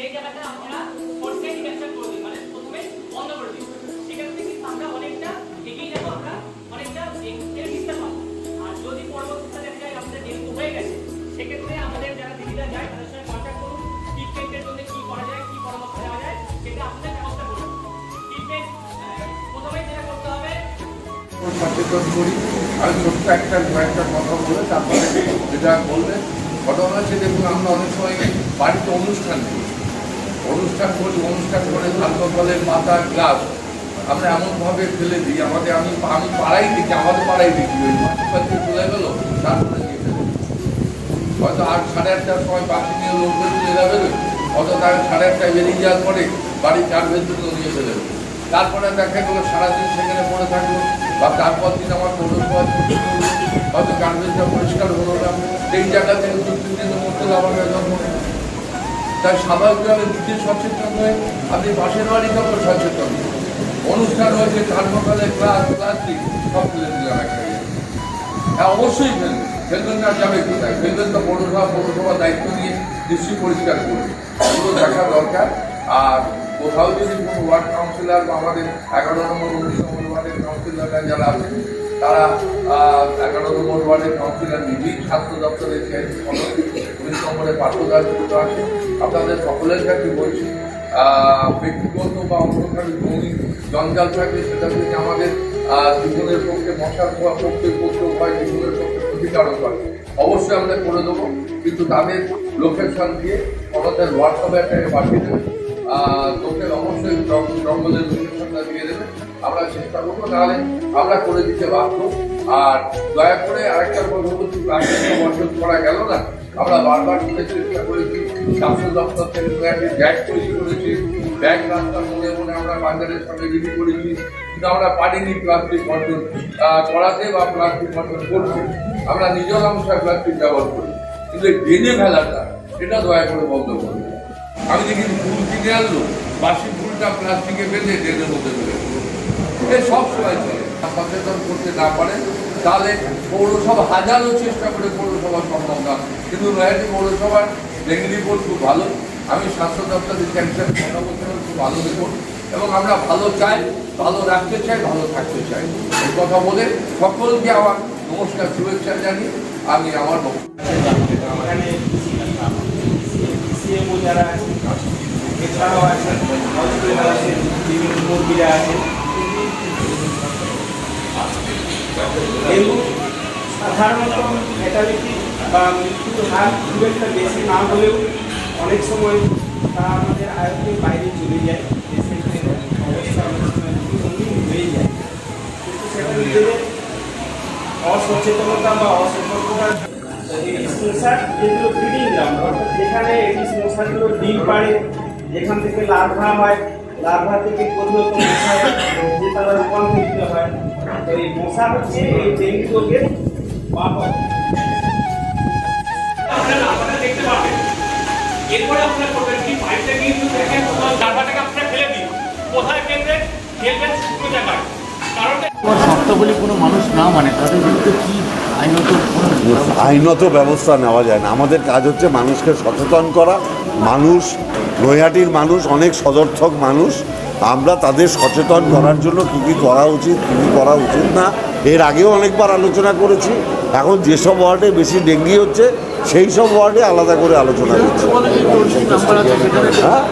সেই জায়গাটা আমরা কন্টেন্ট ক্যাপচার করে দিই মানে প্রথমে বন্ধ করে দিই সেক্ষেত্রে কিন্তু আমরা অনেকটা এগিয়ে যাব, আমরা অনেকটা এর দিতে পারব আর যদি পরবর্তীতে দেখা যায় আমাদের ডেঙ্গু হয়ে গেছে, সেক্ষেত্রে আমাদের যারা দিদিরা যায়, তাদের সঙ্গে কন্ট্যাক্ট করুন। ট্রিটমেন্টের জন্য কি করা যায়, কি পরামর্শ দেওয়া যায়, সেটা আপনাদের ব্যবস্থা করুন। ট্রিটমেন্ট প্রথমেই যেটা করতে হবে সচেতন করি। আমি ছোট্ট একটা কয়েকটা কথা বলে তারপরে যেটা বললেন ঘটনা হচ্ছে, দেখুন আমরা অনেক সময় বাড়িতে অনুষ্ঠান করি। অনুষ্ঠান করি অনুষ্ঠান করে ধান্য ফলের পাতা গ্লাস আমরা এমনভাবে ফেলে দিই, আমাদের আমি আমি পাড়াই দেখি, আমাদের পাড়াই দেখি, ওই মাটি তুলে গেল তারপরে ফেলে হয়তো আট, সাড়ে আটটার সময় পাখি নিয়ে লোকজন তুলে যাবে, হয়তো তার সাড়ে আটটায় বেরিয়ে যাওয়ার পরে বাড়ি চার ভেতর নিয়ে ফেলে তারপরে দেখা গেলো, সারাদিন সেখানে পড়ে থাকল, বা তারপর দিন আমার পৌরসভা হয়তো গার্বেজটা পরিষ্কার হলো না। সেই জায়গা থেকে দু তিন দিনের মধ্যে তাই স্বাভাবিকভাবে নিজে সচেতন হয়ে আপনি পাশের বাড়ি যখন সচেতন। অনুষ্ঠান হয়েছে ধর্মকালে ক্লাস প্লাস্টিক সব তুলে একটা হ্যাঁ অবশ্যই ফেলবেন ফেলবেন না, যাবে কোথায়? ফেলবেন তো পৌরসভা পৌরসভা দায়িত্ব নিয়ে নিশ্চয়ই পরিষ্কার করবে এগুলো দেখা দরকার। আর কোথাও যদি কোনো ওয়ার্ড কাউন্সিলর বা আমাদের এগারো নম্বর উনিশ নম্বর ওয়ার্ডের কাউন্সিলররা যারা আছেন, তারা এগারো নম্বর ওয়ার্ডের কাউন্সিলর নিজেই ছাত্র দপ্তরের উনিশ নম্বরে পাঠ্যদার যুক্ত আছে আপনাদের সকলের কাছে বলছি ব্যক্তিগত বা অন্যভাবে জমি জঞ্জাল থাকলে সেটা থেকে আমাদের জীবনের পক্ষে মশার হওয়া পক্ষে পক্ষে হয় জীবনের পক্ষে ক্ষতিকারক হয়। অবশ্যই আমরা করে দেবো, কিন্তু তাদের লোকেশন দিয়ে আমাদের হোয়াটসঅ্যাপে একটা পাঠিয়ে দেবে। লোকের অবশ্যই জঙ্গলের লোকেশনটা দিয়ে দেবে। আমরা চেষ্টা করব, তাহলে আমরা করে দিতে বাধ্য। আর দয়া করে আরেকটা বলছি প্লাস্টিকটা বর্জন করা গেল না। আমরা বারবার করে চেষ্টা করেছি, স্বাস্থ্য দপ্তর থেকে ব্যাগ তৈরি করেছি, ব্যাগ রাস্তার মনে মনে আমরা বাজারের সঙ্গে রেডি করেছি, কিন্তু আমরা পারিনি প্লাস্টিক বর্জন করাতে বা প্লাস্টিক বর্জন করছি, আমরা নিজের অংশে প্লাস্টিক ব্যবহার করি। কিন্তু ড্রেনে ফেলাটা এটা দয়া করে বন্ধ করবে আমি দেখি ফুল কিনে আনলো, বাসি ফুলটা প্লাস্টিকে বেঁধে ড্রেনের মধ্যে ফেলে। সব সময় চলে। সচেতন করতে না পারে তাহলে পৌরসভা হাজারো চেষ্টা করে পৌরসভা সম্ভব না কিন্তু নয়াটি পৌরসভার ডেঙ্গি রিপোর্ট খুব ভালো। আমি স্বাস্থ্য দপ্তরের ক্যান্সার বলছিলাম খুব ভালো রিপোর্ট। এবং আমরা ভালো চাই, ভালো রাখতে চাই, ভালো থাকতে চাই। এই কথা বলে সকলকে আমার নমস্কার, শুভেচ্ছা জানি আমি আমার এছাড়াও আছেন হসপিটাল আছেন বিভিন্ন মুরগিরা আছেন ডেঙ্গু সাধারণত ফ্যাটালিটি বা মৃত্যুর হার খুব একটা বেশি না হলেও অনেক সময় তা আমাদের আয়ত্তের বাইরে চলে যায় হয়ে যায়। কিন্তু সেটা নিজেদের অসচেতনতা বা অসতর্কতা যেগুলো ব্রিডিং যেখানে এই মশাগুলো ডিম পাড়ে যেখান থেকে লার্ভা হয় লার্ভা থেকে পরিণত তারা রূপান্তরিত হয় তো এই মশা হচ্ছে এই ডেঙ্গু রোগের বাহক আপনারা আপনারা দেখতে পাবেন। এরপরে আপনারা করবেন কি? পাইপটা কিন্তু দেখেন লার্ভাটাকে আপনারা ফেলে দিন। কোথায় ফেলবেন? ফেলবেন শুকনো জায়গায় কারণ কোনো শর্তাবলী কোনো মানুষ না মানে তাদের বিরুদ্ধে কি আইনত ব্যবস্থা নেওয়া যায় না। আমাদের কাজ হচ্ছে মানুষকে সচেতন করা। মানুষ নৈহাটির মানুষ অনেক সদর্থক মানুষ। আমরা তাদের সচেতন করার জন্য কী কী করা উচিত কী কী করা উচিত না। এর আগেও অনেকবার আলোচনা করেছি। এখন যেসব ওয়ার্ডে বেশি ডেঙ্গি হচ্ছে সেই সব ওয়ার্ডে আলাদা করে আলোচনা করছি। হ্যাঁ?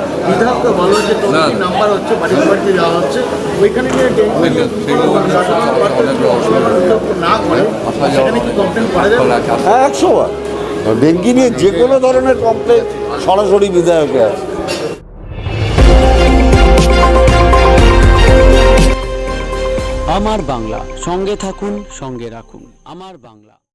না। হ্যাঁ একশো বার। ডেঙ্গি নিয়ে যে কোনো ধরনের কমপ্লেন সরাসরি বিধায়কে আছে আমার বাংলা সঙ্গে থাকুন সঙ্গে রাখুন। আমার বাংলা।